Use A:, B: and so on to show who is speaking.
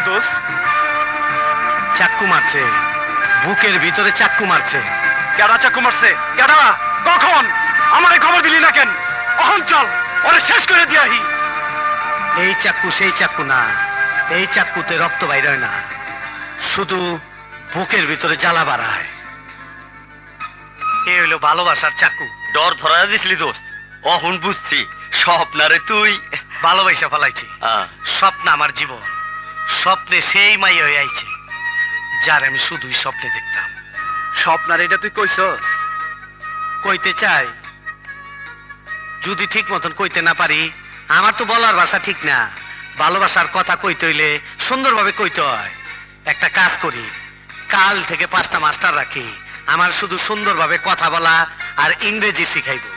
A: দোষ?
B: চাক্কু মারছে। বুকের ভিতরে চাক্কু মারছে।
A: কেডা চাকু মারছে? কেডা? কখন? আমারে খবর দিলি না কেন? অহন চল ওরে শেষ করে দিয়াহি
B: এই চাক্কু সেই চাক্কু না। এই চাক্কুতে রক্ত বাইর হয় না। শুধু বুকের ভিতরে জ্বালা বাড়ায়। এ হইল ভালোবাসার চাক্কু
C: ডর ধরা দিছিলি দোস্ত। অহন বুঝছি স্বপ্নারে তুই
B: ভালোবাসা ফেলাইছি স্বপ্ন আমার জীবন। স্বপ্নে সেই মাই হয়ে আইছে যার আমি শুধুই স্বপ্নে দেখতাম।
A: স্বপ্নার এটা তুই কইছস?
B: কইতে চাই যদি ঠিক মতন কইতে না পারি আমার তো বলার ভাষা ঠিক না। ভালোবাসার কথা কইতে হইলে সুন্দরভাবে কইতে হয়। একটা কাজ করি কাল থেকে পাঁচটা মাস্টার রাখি আমার শুধু সুন্দরভাবে কথা বলা আর ইংরেজি শিখাইব।